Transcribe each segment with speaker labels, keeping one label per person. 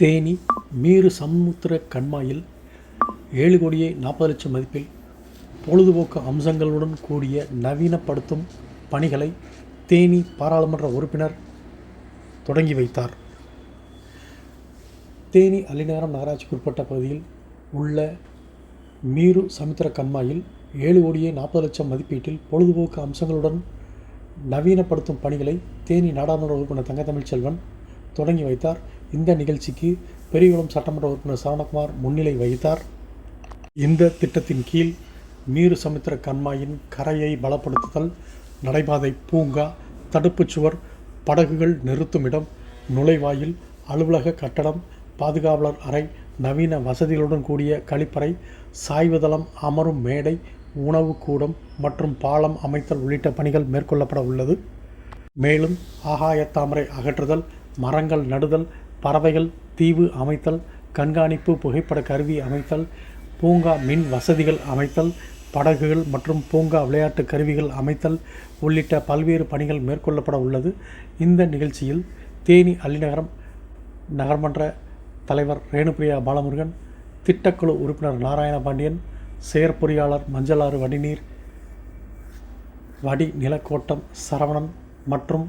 Speaker 1: தேனி மீறு சமுத்திர கண்மாயில் ஏழு கோடியே நாற்பது லட்சம் மதிப்பில் பொழுதுபோக்கு அம்சங்களுடன் கூடிய நவீனப்படுத்தும் பணிகளை தேனி பாராளுமன்ற உறுப்பினர் தொடங்கி வைத்தார். தேனி அலிநகரம் நகராட்சிக்கு உட்பட்ட பகுதியில் உள்ள மீரு சமுத்திர கண்மாயில் ஏழு கோடியே நாற்பது லட்சம் மதிப்பீட்டில் பொழுதுபோக்கு அம்சங்களுடன் நவீனப்படுத்தும் பணிகளை தேனி நாடாளுமன்ற உறுப்பினர் தங்கத்தமிழ்ச்செல்வன் தொடங்கி வைத்தார். இந்த நிகழ்ச்சிக்கு பெரியகுளம் சட்டமன்ற உறுப்பினர் சரவணகுமார் முன்னிலை வகித்தார். இந்த திட்டத்தின் கீழ் நீரு சமுத்திர கண்மாயின் கரையை பலப்படுத்துதல் நடைபாதை பூங்கா தடுப்புச் சுவர் படகுகள் நிறுத்தும் இடம் நுழைவாயில் அலுவலக கட்டடம் பாதுகாவலர் அறை நவீன வசதிகளுடன் கூடிய கழிப்பறை சாய்வுதளம் அமரும் மேடை உணவு கூடம் மற்றும் பாலம் அமைத்தல் உள்ளிட்ட பணிகள் மேற்கொள்ளப்பட உள்ளது. மேலும் ஆகாயத்தாமரை அகற்றுதல் மரங்கள் நடுதல் பறவைகள் தீவு அமைத்தல் கண்காணிப்பு புகைப்பட கருவி அமைத்தல் பூங்கா மின் வசதிகள் அமைத்தல் படகுகள் மற்றும் பூங்கா விளையாட்டு கருவிகள் அமைத்தல் உள்ளிட்ட பல்வேறு பணிகள் மேற்கொள்ளப்பட உள்ளது. இந்த நிகழ்ச்சியில் தேனி அள்ளிநகரம் நகர்மன்ற தலைவர் ரேணுபிரியா பாலமுருகன் திட்டக்குழு உறுப்பினர் நாராயணபாண்டியன் செயற்பொறியாளர் மஞ்சளாறு வடிநீர் வடி நிலக்கோட்டம் சரவணன் மற்றும்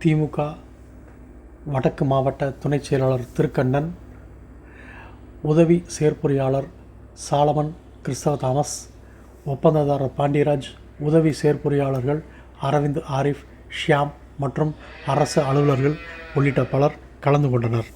Speaker 1: திமுக வடக்கு மாவட்ட துணைச் செயலாளர் திருக்கண்ணன் உதவி செயற்பொறியாளர் சாலமன் கிறிஸ்தவ தாமஸ் ஒப்பந்ததாரர் பாண்டியராஜ் உதவி செயற்பொறியாளர்கள் அரவிந்த் ஆரிஃப் ஷியாம் மற்றும் அரசு அலுவலர்கள் உள்ளிட்ட பலர் கலந்து கொண்டனர்.